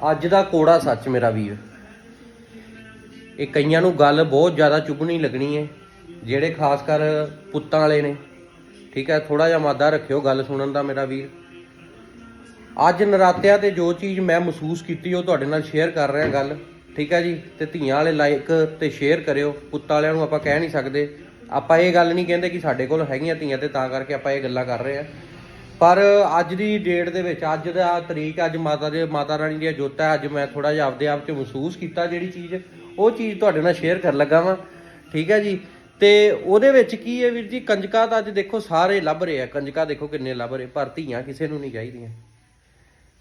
ਅੱਜ ਦਾ ਕੋੜਾ ਸੱਚ ਮੇਰਾ ਵੀਰ। ਇਹ ਕਈਆਂ ਨੂੰ ਗੱਲ ਬਹੁਤ ਜ਼ਿਆਦਾ ਚੁਭਣੀ ਲੱਗਣੀ ਹੈ ਜਿਹੜੇ ਖਾਸ ਕਰ ਪੁੱਤਾਂ ਵਾਲੇ ਨੇ। ਠੀਕ ਹੈ ਥੋੜਾ ਜਿਹਾ ਮਾਦਾ ਰੱਖਿਓ ਗੱਲ ਸੁਣਨ ਦਾ ਮੇਰਾ ਵੀਰ। ਅੱਜ ਨਰਾਤਿਆਂ ਤੇ ਜੋ ਚੀਜ਼ ਮੈਂ ਮਹਿਸੂਸ ਕੀਤੀ, ਉਹ ਤੁਹਾਡੇ ਨਾਲ ਸ਼ੇਅਰ ਕਰ ਰਿਹਾ ਗੱਲ। ਠੀਕ ਹੈ ਜੀ, ਤੇ ਧੀਆਂ ਵਾਲੇ ਲਾਈਕ ਤੇ ਸ਼ੇਅਰ ਕਰਿਓ। ਪੁੱਤਾਂ ਵਾਲਿਆਂ ਨੂੰ ਆਪਾਂ ਕਹਿ ਨਹੀਂ ਸਕਦੇ। ਆਪਾਂ ਇਹ ਗੱਲ ਨਹੀਂ ਕਹਿੰਦੇ ਕਿ ਸਾਡੇ ਕੋਲ ਹੈਗੀਆਂ ਧੀਆਂ ਤੇ ਤਾਂ ਕਰਕੇ ਆਪਾਂ ਇਹ ਗੱਲਾਂ ਕਰ ਰਹੇ ਹਾਂ। ਪਰ ਅੱਜ ਦੀ ਡੇਟ ਦੇ ਵਿੱਚ, ਅੱਜ ਦਾ ਤਰੀਕ, ਅੱਜ ਮਾਤਾ ਦੇ, ਮਾਤਾ ਰਾਣੀ ਦੀਆਂ ਜੋਤਾਂ, ਅੱਜ ਮੈਂ ਥੋੜਾ ਜਿਹਾ ਆਪਦੇ ਆਪ 'ਚ ਮਹਿਸੂਸ ਕੀਤਾ ਜਿਹੜੀ ਚੀਜ਼, ਉਹ ਚੀਜ਼ ਤੁਹਾਡੇ ਨਾਲ ਸ਼ੇਅਰ ਕਰਨ ਲੱਗਾ ਵਾਂ। ਠੀਕ ਹੈ ਜੀ? ਤੇ ਉਹਦੇ ਵਿੱਚ ਕੀ ਹੈ ਵੀਰ ਜੀ? ਕੰਜਕਾਂ ਤਾਂ ਅੱਜ ਦੇਖੋ ਸਾਰੇ ਲੱਭ ਰਹੇ ਆ। ਕੰਜਕਾ ਦੇਖੋ ਕਿੰਨੇ ਲੱਭ ਰਹੇ। ਪਰ ਧੀਆਂ ਕਿਸੇ ਨੂੰ ਨਹੀਂ ਚਾਹੀਦੀਆਂ।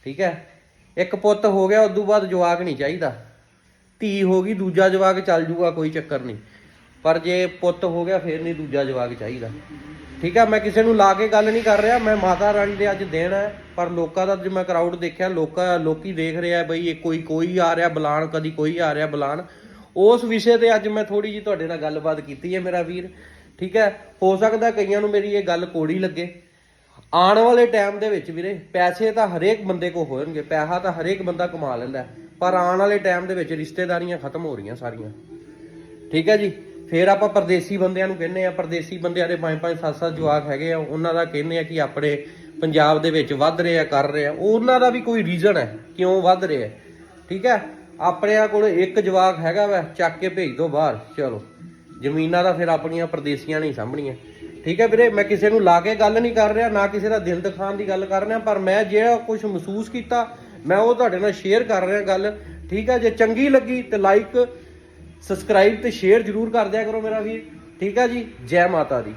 ਠੀਕ ਹੈ? ਇੱਕ ਪੁੱਤ ਹੋ ਗਿਆ ਉਦੋਂ ਬਾਅਦ ਜਵਾਕ ਨਹੀਂ ਚਾਹੀਦਾ। ਧੀ ਹੋ ਗਈ, ਦੂਜਾ ਜਵਾਕ ਚੱਲ ਜੂਗਾ, ਕੋਈ ਚੱਕਰ ਨਹੀਂ। ਪਰ ਜੇ ਪੁੱਤ ਹੋ ਗਿਆ, ਫਿਰ ਨਹੀਂ ਦੂਜਾ ਜਵਾਕ ਚਾਹੀਦਾ। ਠੀਕ ਹੈ ਮੈਂ ਕਿਸੇ ਨੂੰ ਲਾ ਕੇ ਗੱਲ ਨਹੀਂ ਕਰ ਰਿਹਾ, ਮੈਂ ਮਾਤਾ ਰਾਣੀ ਦੇ ਅੱਜ ਦਿਨ ਹੈ, ਪਰ ਲੋਕਾਂ ਦਾ ਜੇ ਮੈਂ ਕਰਾਊਡ ਦੇਖਿਆ, ਲੋਕਾਂ, ਲੋਕੀ ਦੇਖ ਰਿਹਾ ਬਈ, ਇਹ ਕੋਈ ਕੋਈ ਆ ਰਿਹਾ ਬੁਲਾਣ ਕਦੀ ਕੋਈ ਆ ਰਿਹਾ ਬੁਲਾਣ ਉਸ ਵਿਸ਼ੇ ਤੇ ਅੱਜ ਮੈਂ ਥੋੜੀ ਜੀ ਤੁਹਾਡੇ ਨਾਲ ਗੱਲਬਾਤ ਕੀਤੀ ਹੈ ਮੇਰਾ ਵੀਰ। ਠੀਕ ਹੈ, ਹੋ ਸਕਦਾ ਕਈਆਂ ਨੂੰ ਮੇਰੀ ਇਹ ਗੱਲ ਕੋੜੀ ਲੱਗੇ। ਆਉਣ ਵਾਲੇ ਟਾਈਮ ਦੇ ਵਿੱਚ ਵੀਰੇ, ਪੈਸੇ ਤਾਂ ਹਰੇਕ ਬੰਦੇ ਕੋ ਹੋਣਗੇ, ਪੈਸਾ ਤਾਂ ਹਰੇਕ ਬੰਦਾ ਕਮਾ ਲੈਂਦਾ ਪਰ ਆਉਣ ਵਾਲੇ ਟਾਈਮ ਦੇ ਵਿੱਚ ਰਿਸ਼ਤੇਦਾਰੀਆਂ ਖਤਮ ਹੋ ਰਹੀਆਂ ਸਾਰੀਆਂ। ਠੀਕ ਹੈ ਜੀ? ਫਿਰ ਆਪਾਂ ਪਰਦੇਸੀ ਬੰਦਿਆਂ ਨੂੰ ਕਹਿੰਦੇ ਆ, ਪਰਦੇਸੀ ਬੰਦਿਆਂ ਦੇ ਪੰਜ ਪੰਜ ਸੱਤ ਸੱਤ ਜਵਾਕ ਹੈਗੇ ਆ, ਉਹਨਾਂ ਦਾ ਕਹਿੰਦੇ ਆ ਕਿ ਆਪਣੇ ਪੰਜਾਬ ਦੇ ਵਿੱਚ ਵੱਧ ਰਹੇ ਆ, ਕਰ ਰਹੇ ਆ। ਉਹਨਾਂ ਦਾ ਵੀ ਕੋਈ ਰੀਜ਼ਨ ਹੈ ਕਿਉਂ ਵੱਧ ਰਿਹਾ ਠੀਕ ਹੈ? ਆਪਣਿਆਂ ਕੋਲ ਇੱਕ ਜਵਾਕ ਹੈਗਾ ਵਾ, ਚੱਕ ਕੇ ਭੇਜ ਦੋ ਬਾਹਰ। ਚਲੋ, ਜ਼ਮੀਨਾਂ ਦਾ ਫਿਰ ਆਪਣੀਆਂ ਪਰਦੇਸੀਆਂ ਨਹੀਂ ਸਾਂਭਣੀਆਂ। ਠੀਕ ਹੈ ਵੀਰੇ, ਮੈਂ ਕਿਸੇ ਨੂੰ ਲਾ ਕੇ ਗੱਲ ਨਹੀਂ ਕਰ ਰਿਹਾ, ਨਾ ਕਿਸੇ ਦਾ ਦਿਲ ਦਿਖਾਉਣ ਦੀ ਗੱਲ ਕਰ ਰਿਹਾ, ਪਰ ਮੈਂ ਜਿਹੜਾ ਕੁਝ ਮਹਿਸੂਸ ਕੀਤਾ, ਮੈਂ ਉਹ ਤੁਹਾਡੇ ਨਾਲ ਸ਼ੇਅਰ ਕਰ ਰਿਹਾ ਗੱਲ। ਠੀਕ ਹੈ? ਜੇ ਚੰਗੀ ਲੱਗੀ ਤੇ ਲਾਈਕ ਸਬਸਕ੍ਰਾਈਬ ਤੇ ਸ਼ੇਅਰ ਜਰੂਰ ਕਰ ਦਿਆ ਕਰੋ ਮੇਰਾ ਵੀਰ। ਠੀਕ ਹੈ ਜੀ? ਜੈ ਮਾਤਾ ਦੀ।